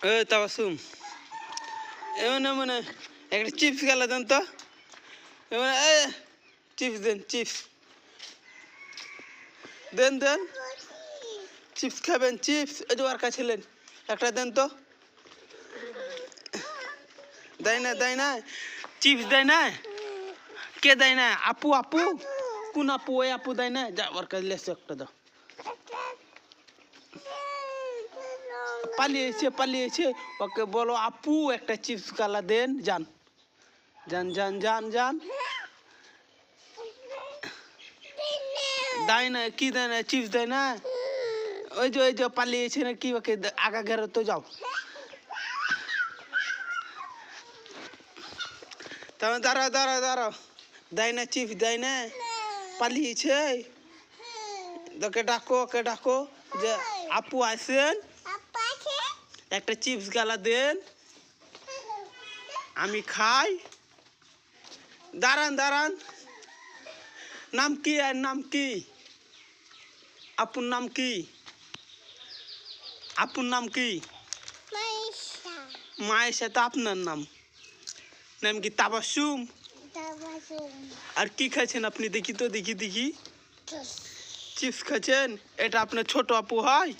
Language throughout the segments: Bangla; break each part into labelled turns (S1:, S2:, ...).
S1: এ তাবাসুম এমন মানে একটা চিপস গেল দেন তো। এমন চিপস দেন চিপস। দেন দেন। চিপস খাবেন, চিপস। এই যে ওর কাছে ছিলেন একটা দেন তো। দেয় না দেয় না। চিপস দেয় না। কে দেয় না? আপু আপু। কোন আপু? ওই আপু দেয় না। যা, ওর কাছে লেসে একটা দাও। পালিয়েছে পালিয়েছে। ওকে বলো, আপু, একটা চিপস কালা দেন, যান। যান যান যান যান। দেয় না, কি দেয় না, চিপস দেয় না? ওই যে ওই যে, পালিয়েছে না কি ওকে আগা ঘেরো তো, যাও। তবে দাঁড়াও দাঁড়াও দাঁড়াও। দেয় না, চিপস দেয় না? পালিয়েছে? ওকে ডাকো ওকে ডাকো যে, আপু আসেন। একটা চিপস গালা দেন। আমি খাই। দাঁড়ান দাঁড়ান। নাম কি আর নাম কি? আপুর নাম কি? আপুর নাম কি? মায়ের সাথে আপনার নাম? নাম কি তাবাসুম? আর কি খাচ্ছেন আপনি? দেখি তো দেখি দেখি। চিপস। খাচ্ছেন এটা আপনার ছোট আপু হয়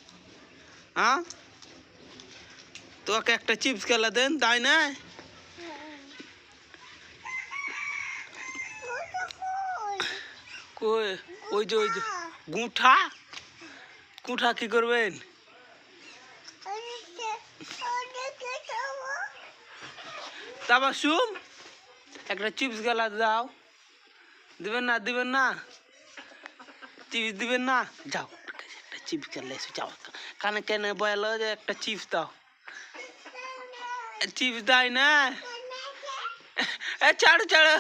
S1: হ্যাঁ? তো ওকে একটা চিপস খেলা দেন, তাই না? কই, ওই যে ওই যে, গুঁঠা? গুঁঠা কি করবেন? তারপর তাবাসুম একটা চিপস গেলা দাও। দিবেন না দিবেন না? চিপস দিবেন না? যাও, একটা চিপস গেলে যাও। কানে কেনে বয়ালো যে একটা চিপস দাও। চিপস দাই না এ ছাড়ো ছাড়ো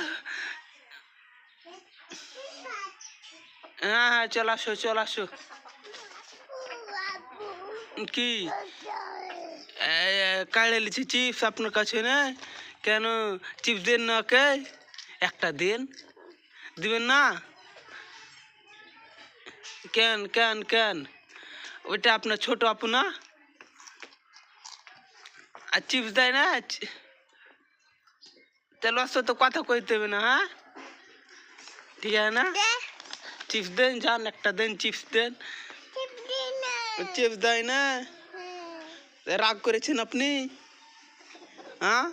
S1: হ্যাঁ হ্যাঁ চলে আসো চলে আসো কি কাড়ে লিছি চিপস আপনার কাছে না কেন চিপস দেন না ওকে একটা দেন দিবেন না কেন কেন কেন ওইটা আপনার ছোট আপু আর চিপস দেয় না তাহলে ওর সাথে কথা কইতে হবে না হ্যাঁ? ঠিক আছে না? চিপস দেন যান একটা দেন চিপস দেন। চিপস দেয় না? রাগ করেছেন আপনি? হ্যাঁ?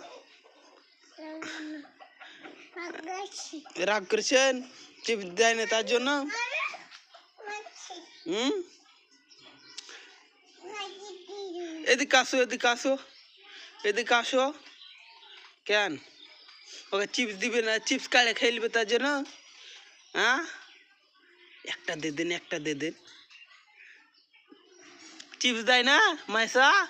S1: রাগ করেছেন? চিপস দেয় না তার জন্য? হুম? এদিকে আসো এদিকে আসো। এদিকে আসো। কেন? ওকে চিপস দিবে না? চিপস কাড়ে খেলবে তার জন্য? হ্যাঁ? একটা দে দিন, একটা দে দিন। চিপস দেয় না, মাইসা?